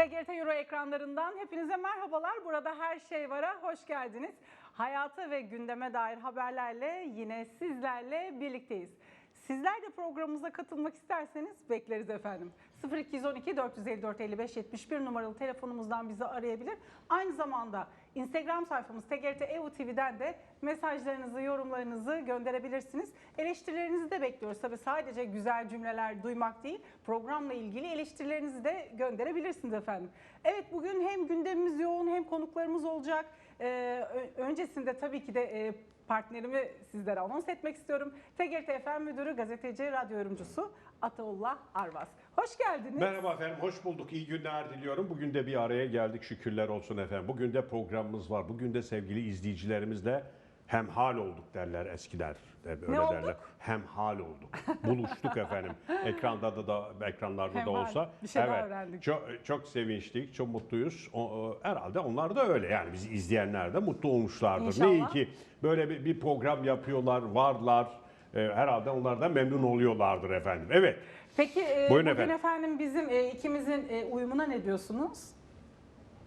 Metro ekranlarından hepinize merhabalar. Burada her şey vara hoş geldiniz. Hayata ve gündeme dair haberlerle yine sizlerle birlikteyiz. Sizler de programımıza katılmak isterseniz bekleriz efendim. 0212 454 55 71 numaralı telefonumuzdan bizi arayabilir. Aynı zamanda Instagram sayfamız TGRT EU TV'den de mesajlarınızı, yorumlarınızı gönderebilirsiniz. Eleştirilerinizi de bekliyoruz. Tabii sadece güzel cümleler duymak değil, programla ilgili eleştirilerinizi de gönderebilirsiniz efendim. Evet bugün hem gündemimiz yoğun hem konuklarımız olacak. Ee, öncesinde tabii ki de e, partnerimi sizlere anons etmek istiyorum. TGRT FM Müdürü, gazeteci, radyo yorumcusu Ataullah Arvaz. Hoş geldiniz. Merhaba efendim, hoş bulduk. İyi günler diliyorum. Bugün de bir araya geldik şükürler olsun efendim. Bugün de programımız var. Bugün de sevgili izleyicilerimizle hemhal olduk derler eskiler. De böyle Ne olduk? derler. Hemhal olduk. Buluştuk efendim. Ekranda da, da ekranlarda da Hemhal. olsa. Bir şey daha evet. öğrendik. Çok çok sevinçliyik, çok mutluyuz. O, o, herhalde onlar da öyle. Yani bizi izleyenler de mutlu olmuşlardır. Ne iyi İnşallah. ki böyle bir, bir program yapıyorlar, varlar. Ee, herhalde onlar da memnun oluyorlardır efendim. Evet. Peki e, Buyurun bugün efendim. efendim, bizim e, ikimizin e, uyumuna ne diyorsunuz?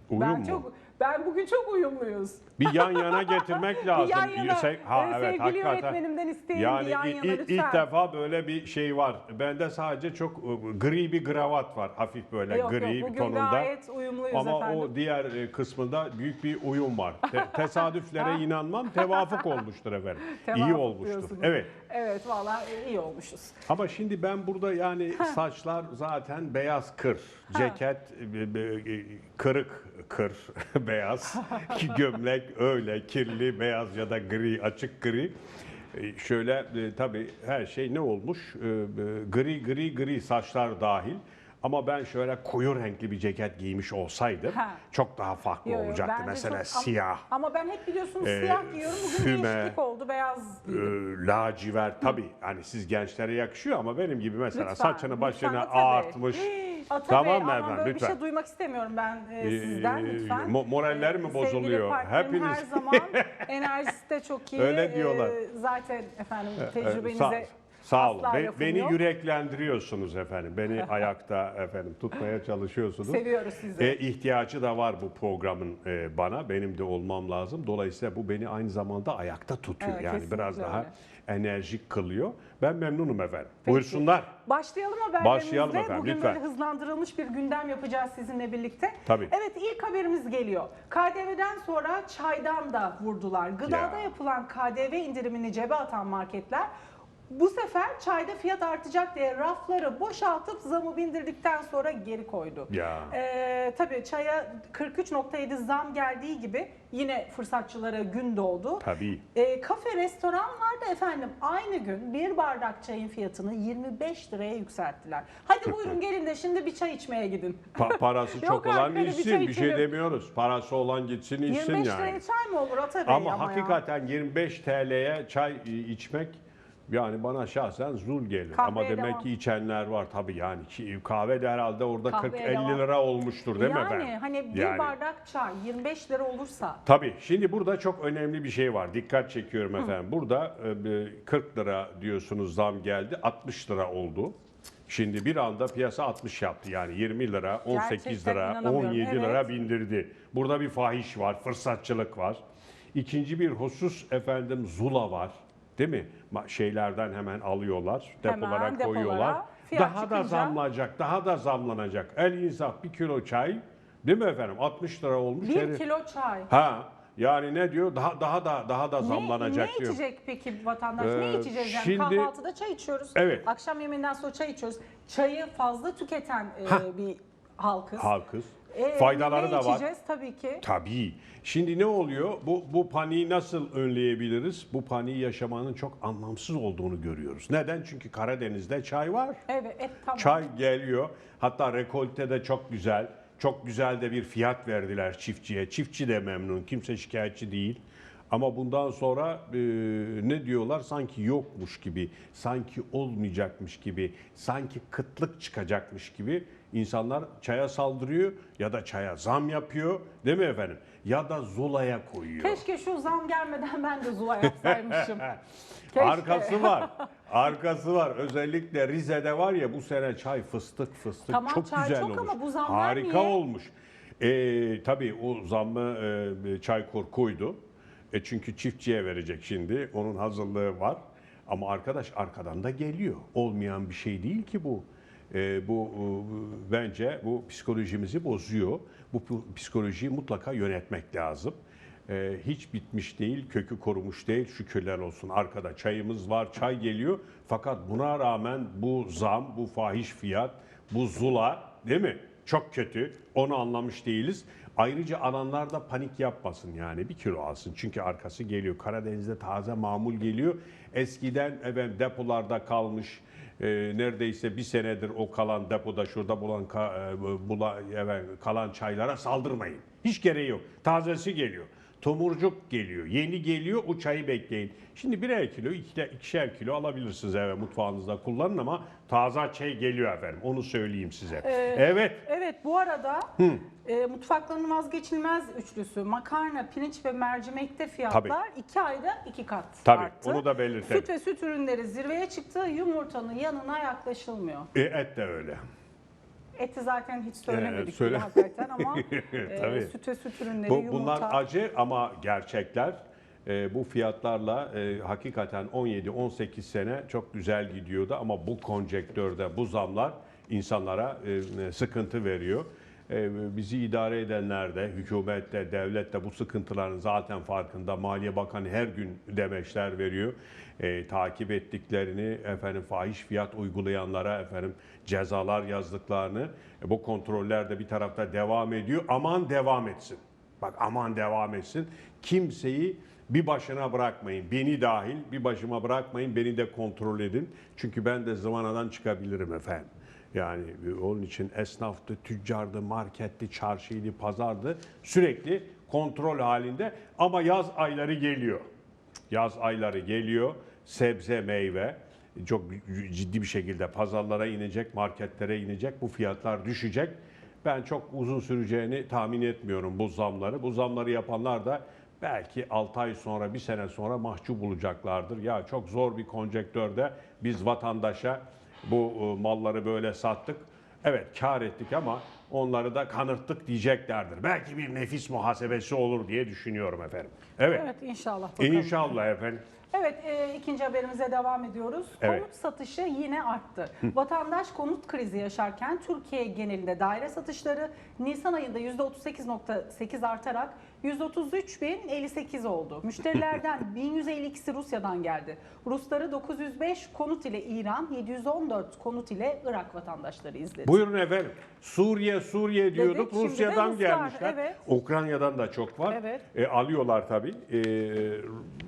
Uyum ben mu? çok ben bugün çok uyumluyuz. Bir yan yana getirmek lazım. Bir yan yana. Se- ha, Ee, evet, sevgili hakikaten. yönetmenimden isteyin Yani bir yan yana i- lütfen. ilk defa böyle bir şey var. Bende sadece çok e, gri bir kravat var. Hafif böyle yok, gri yok, bir tonunda. gayet uyumluyuz Ama efendim. o diğer e, kısmında büyük bir uyum var. Te- tesadüflere inanmam. Tevafuk olmuştur efendim. İyi Tevafuk olmuştur. diyorsunuz. Evet. Evet vallahi iyi olmuşuz. Ama şimdi ben burada yani saçlar zaten beyaz kır. Ceket e, e, e, kırık kır beyaz. Ki Gömlek öyle kirli beyaz ya da gri açık gri. E, Şöyle e, tabii her şey ne olmuş? E, e, Gri gri gri saçlar dahil. Ama ben şöyle koyu renkli bir ceket giymiş olsaydım Ha. çok daha farklı Yo, yo, olacaktı. Mesela çok- siyah. Ama, ama ben hep biliyorsunuz Ee, siyah giyiyorum. Bugün füme, değişiklik oldu beyaz e, giydim. lacivert tabii hani siz gençlere yakışıyor ama benim gibi mesela Lütfen, saçını lütfen başını Bey. ağartmış. Ata tamam Bey, mı ama efendim böyle bir lütfen. şey duymak istemiyorum ben e, Ee, sizden lütfen. mo- moraller mi Ee, bozuluyor? Sevgili partnerim Hepiniz- her zaman enerjisi de çok iyi. Öyle diyorlar. Ee, zaten efendim Ee, tecrübenize sağ, sağ olun. asla Be- lafım beni yok. yüreklendiriyorsunuz efendim. Beni ayakta efendim tutmaya çalışıyorsunuz. Seviyoruz sizi. E, ihtiyacı da var bu programın e, bana. Benim de olmam lazım. Dolayısıyla bu beni aynı zamanda ayakta tutuyor. Evet, yani kesinlikle biraz daha öyle. Enerjik kılıyor. Ben memnunum efendim. Peki. Buyursunlar. Başlayalım haberlerimizle. Başlayalım efendim, Bugün lütfen. böyle hızlandırılmış bir gündem yapacağız sizinle birlikte. Tabii. Evet ilk haberimiz geliyor. KDV'den sonra çaydan da vurdular. Gıdada Ya. yapılan KDV indirimini cebe atan marketler bu sefer çayda fiyat artacak diye rafları boşaltıp zamı bindirdikten sonra geri koydu. Ya. Ee, tabii çaya 43.7 zam geldiği gibi yine fırsatçılara gün doğdu. Tabii. E, kafe, restoranlarda efendim aynı gün bir bardak çayın fiyatını 25 liraya yükselttiler. Hadi buyurun gelin de şimdi bir çay içmeye gidin. Pa- parası Yok çok olan arkadaş, bir içsin. çay Bir şey içelim. demiyoruz. Parası olan gitsin içsin 25 yani. liraya çay mı olur Ata Bey Ama, ama, ya? hakikaten 25 TL'ye çay e, içmek yani bana şahsen zul gelir. Kahveye Ama demek devam. ki içenler var tabii yani ki- kahve de herhalde orada Kahveye 40-50 devam. lira olmuştur değil mi yani, efendim? hani bir Yani. bardak çay 25 lira olursa Tabii. Şimdi burada çok önemli bir şey var. Dikkat çekiyorum efendim. Burada e, 40 lira diyorsunuz zam geldi. 60 lira oldu. Şimdi bir anda piyasa 60 yaptı. Yani 20 lira, 18 Gerçekten lira, inanamıyorum. 17 Evet. lira bindirdi. Burada bir fahiş var, fırsatçılık var. İkinci bir husus efendim zula var. Değil mi? Şeylerden hemen alıyorlar, Hemen depolara depolara, koyuyorlar. fiyat Daha da çıkınca- zamlanacak, daha da zamlanacak. El insaf bir kilo çay, değil mi efendim? 60 lira olmuş. 1 herif- kilo çay. Ha yani ne diyor? Daha daha da daha da Ne, zamlanacak ne diyor. içecek peki vatandaş? Ee, ne içeceğiz yani? şimdi- Kahvaltıda çay içiyoruz. Evet. Akşam yemeğinden sonra çay içiyoruz. Çayı fazla tüketen e, bir halkız. Halkız. E, Faydaları da var. tabii ki. Tabii. Şimdi ne oluyor? Bu bu paniği nasıl önleyebiliriz? Bu paniği yaşamanın çok anlamsız olduğunu görüyoruz. Neden? Çünkü Karadeniz'de çay var. Evet, et tamam. Çay geliyor. Hatta rekolte de çok güzel. Çok güzel de bir fiyat verdiler çiftçiye. Çiftçi de memnun. Kimse şikayetçi değil. Ama bundan sonra e, ne diyorlar? Sanki yokmuş gibi, sanki olmayacakmış gibi, sanki kıtlık çıkacakmış gibi insanlar çaya saldırıyor ya da çaya zam yapıyor. Değil mi efendim? Ya da zulaya koyuyor. Keşke şu zam gelmeden ben de zula yapsaymışım. Arkası var. Arkası var. Özellikle Rize'de var ya bu sene çay fıstık fıstık Tamam, çok çay güzel çok olmuş. ama bu zamlar Harika niye? olmuş. E, tabii o zammı e, Çaykur koydu. E, çünkü çiftçiye verecek şimdi. Onun hazırlığı var. Ama arkadaş arkadan da geliyor. Olmayan bir şey değil ki bu. E, bu e, bence bu psikolojimizi bozuyor. Bu psikolojiyi mutlaka yönetmek lazım. E, hiç bitmiş değil, kökü korumuş değil. Şükürler olsun. Arkada çayımız var, çay geliyor. Fakat buna rağmen bu zam, bu fahiş fiyat, bu zula değil mi? Çok kötü. Onu anlamış değiliz. Ayrıca alanlar da panik yapmasın yani bir kilo alsın. Çünkü arkası geliyor. Karadeniz'de taze mamul geliyor. Eskiden efendim depolarda kalmış e, neredeyse bir senedir o kalan depoda şurada bulan ka- e, bula, evet, kalan çaylara saldırmayın. Hiç gereği yok. Tazesi geliyor. Tomurcuk geliyor. Yeni geliyor o çayı bekleyin. Şimdi birer kilo, iki- ikişer kilo alabilirsiniz eve mutfağınızda kullanın ama taze çay geliyor efendim. Onu söyleyeyim size. evet. Evet bu arada e, mutfakların vazgeçilmez üçlüsü makarna, pirinç ve mercimekte fiyatlar 2 ayda 2 kat Tabii, arttı. onu da belirtelim. Süt ve süt ürünleri zirveye çıktı. Yumurtanın yanına yaklaşılmıyor. E, et de öyle. Eti zaten hiç söylemedik Ee, söyle. hakikaten ama e, Tabii. süt ve süt ürünleri, Bu, yumurta. bunlar acı ama gerçekler. E, bu fiyatlarla e, hakikaten 17-18 sene çok güzel gidiyordu ama bu konjektörde bu zamlar insanlara e, sıkıntı veriyor. Bizi idare edenler de, hükümet de, devlet de bu sıkıntıların zaten farkında. Maliye Bakanı her gün demeçler veriyor. E, takip ettiklerini, efendim fahiş fiyat uygulayanlara efendim cezalar yazdıklarını, e, bu kontroller de bir tarafta devam ediyor. Aman devam etsin. Bak aman devam etsin. Kimseyi bir başına bırakmayın. Beni dahil bir başıma bırakmayın. Beni de kontrol edin. Çünkü ben de zıvanadan çıkabilirim efendim. Yani onun için esnaftı, tüccardı, marketti, çarşıydı, pazardı. Sürekli kontrol halinde. Ama yaz ayları geliyor. Yaz ayları geliyor. Sebze, meyve çok ciddi bir şekilde pazarlara inecek, marketlere inecek. Bu fiyatlar düşecek. Ben çok uzun süreceğini tahmin etmiyorum bu zamları. Bu zamları yapanlar da belki 6 ay sonra, bir sene sonra mahcup olacaklardır. Ya çok zor bir konjektörde biz vatandaşa bu e, malları böyle sattık. Evet kar ettik ama onları da kanırttık diyeceklerdir. Belki bir nefis muhasebesi olur diye düşünüyorum efendim. Evet. Evet inşallah bakalım. İnşallah efendim. Evet, e, ikinci haberimize devam ediyoruz. Evet. Konut satışı yine arttı. Vatandaş konut krizi yaşarken Türkiye genelinde daire satışları Nisan ayında %38.8 artarak 133.058 oldu. Müşterilerden 1152'si Rusya'dan geldi. Rusları 905 konut ile İran, 714 konut ile Irak vatandaşları izledi. Buyurun efendim. Suriye, Suriye diyorduk. şimdi de Rusya'dan Ruslar, gelmişler. evet. Ukrayna'dan da çok var. Evet. E, alıyorlar tabii. E,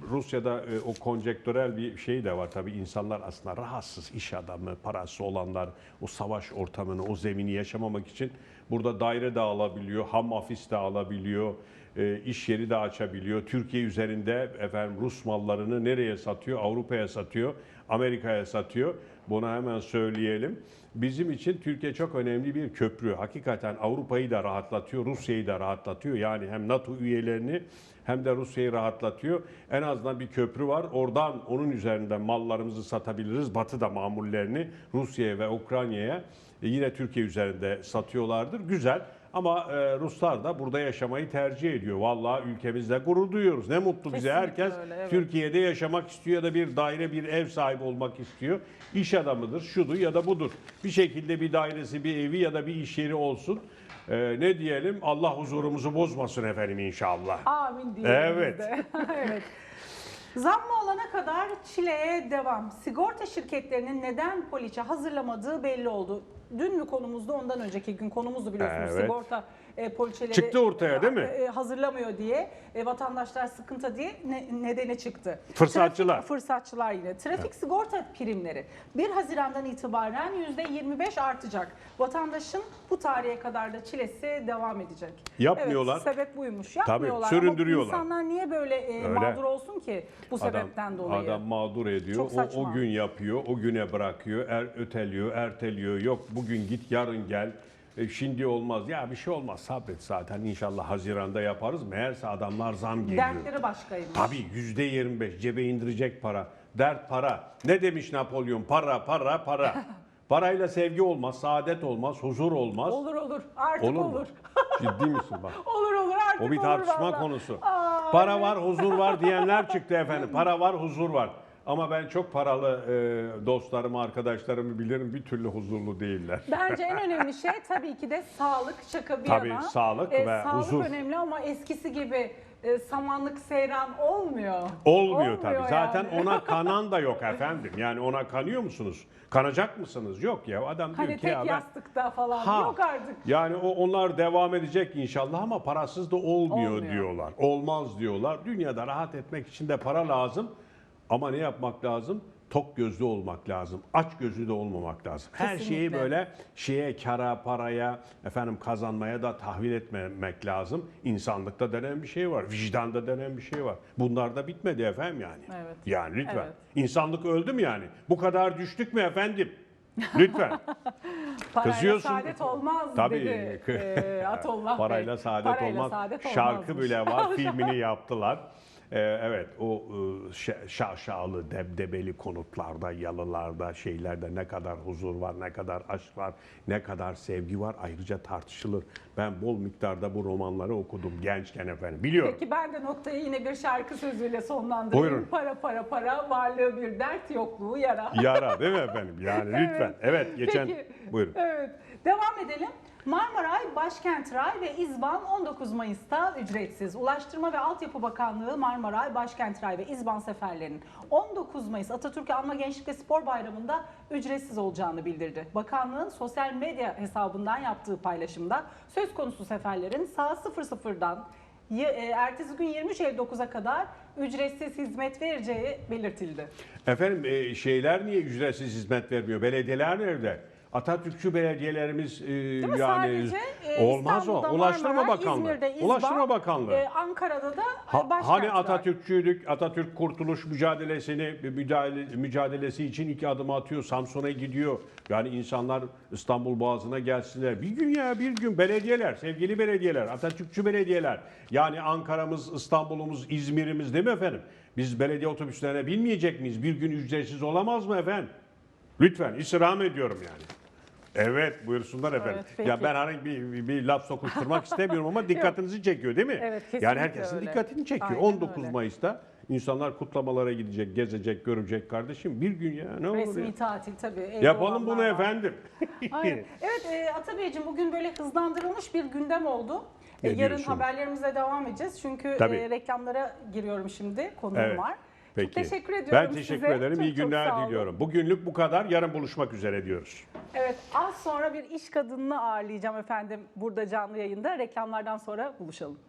Rusya'da e, o konjektörel bir şey de var tabii. İnsanlar aslında rahatsız iş adamı, parası olanlar o savaş ortamını, o zemini yaşamamak için burada daire de alabiliyor, ham ofis de alabiliyor, e, iş yeri de açabiliyor. Türkiye üzerinde efendim Rus mallarını nereye satıyor? Avrupa'ya satıyor, Amerika'ya satıyor. Bunu hemen söyleyelim. Bizim için Türkiye çok önemli bir köprü. Hakikaten Avrupa'yı da rahatlatıyor, Rusya'yı da rahatlatıyor. Yani hem NATO üyelerini hem de Rusya'yı rahatlatıyor. En azından bir köprü var. Oradan onun üzerinden mallarımızı satabiliriz. Batı da mamullerini Rusya'ya ve Ukrayna'ya e, yine Türkiye üzerinde satıyorlardır. Güzel. Ama e, Ruslar da burada yaşamayı tercih ediyor. Vallahi ülkemizde gurur duyuyoruz. Ne mutlu bize. Kesinlikle Herkes öyle, evet. Türkiye'de yaşamak istiyor ya da bir daire, bir ev sahibi olmak istiyor. İş adamıdır, şudur ya da budur. Bir şekilde bir dairesi, bir evi ya da bir iş yeri olsun. E, ne diyelim? Allah huzurumuzu bozmasın efendim inşallah. Amin diyelim Evet. biz de. evet. Zammı alana kadar çileye devam. Sigorta şirketlerinin neden poliçe hazırlamadığı belli oldu. Dün mü konumuzda ondan önceki gün konumuzdu biliyorsunuz Evet. sigorta e, poliçeleri Çıktı ortaya, değil mi? e, hazırlamıyor diye e, vatandaşlar sıkıntı diye ne, nedeni çıktı. Fırsatçılar. Trafik, fırsatçılar yine. Trafik sigorta primleri 1 Haziran'dan itibaren %25 artacak. Vatandaşın bu tarihe kadar da çilesi devam edecek. Yapmıyorlar. Evet, sebep buymuş. Yapmıyorlar. süründürüyorlar. Ama insanlar niye böyle e, Öyle. mağdur olsun ki bu sebepten dolayı? Adam mağdur ediyor. Çok O, o gün yapıyor, o güne bırakıyor, er, öteliyor, erteliyor. Yok bugün git, yarın gel. E, şimdi olmaz. Ya bir şey olmaz. Sabret zaten inşallah Haziran'da yaparız. Meğerse adamlar zam geliyor. Dertleri başkaymış. Tabii yüzde 25 cebe indirecek para. Dert para. Ne demiş Napolyon? Para, para, para. Parayla sevgi olmaz, saadet olmaz, huzur olmaz. Olur olur. Artık Olur olur. Ciddi misin bak? Olur olur artık O bir olur tartışma vallahi. konusu. Aa, Para var, huzur var diyenler çıktı efendim. Para var, huzur var. Ama ben çok paralı e, dostlarımı, arkadaşlarımı bilirim bir türlü huzurlu değiller. Bence en önemli şey tabii ki de sağlık şaka bir Tabii, yana. sağlık ve sağlık huzur. önemli ama eskisi gibi e, samanlık seyran olmuyor. Olmuyor tabii. Zaten yani. ona kanan da yok efendim. Yani ona kanıyor musunuz? Kanacak mısınız? Yok ya. Adam diyor Hani ki tek ya ben yastıkta falan Ha. yok artık. Yani o onlar devam edecek inşallah ama parasız da olmuyor, Olmuyor. diyorlar. Olmaz diyorlar. Dünyada rahat etmek için de para lazım. Ama ne yapmak lazım? Tok gözlü olmak lazım. Aç gözlü de olmamak lazım. Her şeyi Kesinlikle. böyle şeye, kara, paraya, efendim kazanmaya da tahvil etmemek lazım. İnsanlıkta denen bir şey var. Vicdanda denen bir şey var. Bunlar da bitmedi efendim yani. Evet. Yani lütfen. Evet. İnsanlık öldü mü yani? Bu kadar düştük mü efendim? Lütfen. Parayla Kızıyorsun. saadet olmaz Tabii. dedi e, Atollah Bey. Parayla saadet Parayla olmaz. saadet Şarkı olmazmış. bile var. filmini yaptılar. Ee, evet o e, şa- şaşalı, debdebeli konutlarda, yalılarda, şeylerde ne kadar huzur var, ne kadar aşk var, ne kadar sevgi var ayrıca tartışılır. Ben bol miktarda bu romanları okudum gençken efendim. Biliyorum. Peki ben de noktayı yine bir şarkı sözüyle sonlandırayım. Buyurun. Para para para, varlığı bir dert, yokluğu yara. Yara değil mi efendim? Yani lütfen. Evet geçen Peki. buyurun. Evet. Devam edelim. Marmaray, Başkent Ray ve İzban 19 Mayıs'ta ücretsiz. Ulaştırma ve Altyapı Bakanlığı Marmaray, Başkent Ray ve İzban seferlerinin 19 Mayıs Atatürk Anma Gençlik ve Spor Bayramı'nda ücretsiz olacağını bildirdi. Bakanlığın sosyal medya hesabından yaptığı paylaşımda söz konusu seferlerin saat 00'dan y- e, ertesi gün 23 Eylül 9'a kadar ücretsiz hizmet vereceği belirtildi. Efendim e, şeyler niye ücretsiz hizmet vermiyor? Belediyeler nerede? Atatürkçü belediyelerimiz e, yani Sadece, e, olmaz o. İstanbul'da Ulaştırma Marmara, Bakanlığı. İzmir'de İzban, Ulaştırma Bakanlığı. e, Ankara'da da Ha- Başkent hani var. Atatürkçüydük, Atatürk kurtuluş mücadelesini mücadele, mücadelesi için iki adım atıyor, Samsun'a gidiyor. Yani insanlar İstanbul Boğazı'na gelsinler. Bir gün ya bir gün belediyeler, sevgili belediyeler, Atatürkçü belediyeler. Yani Ankara'mız, İstanbul'umuz, İzmir'imiz değil mi efendim? Biz belediye otobüslerine binmeyecek miyiz? Bir gün ücretsiz olamaz mı efendim? Lütfen istirham ediyorum yani. Evet buyursunlar efendim. peki. ya ben hani bir, bir, bir laf sokuşturmak istemiyorum ama dikkatinizi çekiyor değil mi? Evet, kesinlikle yani herkesin öyle. dikkatini çekiyor. Aynen 19 öyle. Mayıs'ta insanlar kutlamalara gidecek, gezecek, görecek kardeşim. Bir gün ya ne olur ya. Resmi tatil tabii. evde Yapalım bunu var. efendim. Aynen. Evet e, Atabeyciğim bugün böyle hızlandırılmış bir gündem oldu. E, Ne yarın diyorsun? haberlerimize devam edeceğiz. Çünkü Tabii. e, reklamlara giriyorum şimdi. Konuğum Evet. var. Peki. Çok teşekkür ediyorum Ben teşekkür size. ederim. Çok İyi çok günler sağ olun. diliyorum. Bugünlük bu kadar. Yarın buluşmak üzere diyoruz. Evet az sonra bir iş kadınını ağırlayacağım efendim burada canlı yayında. Reklamlardan sonra buluşalım.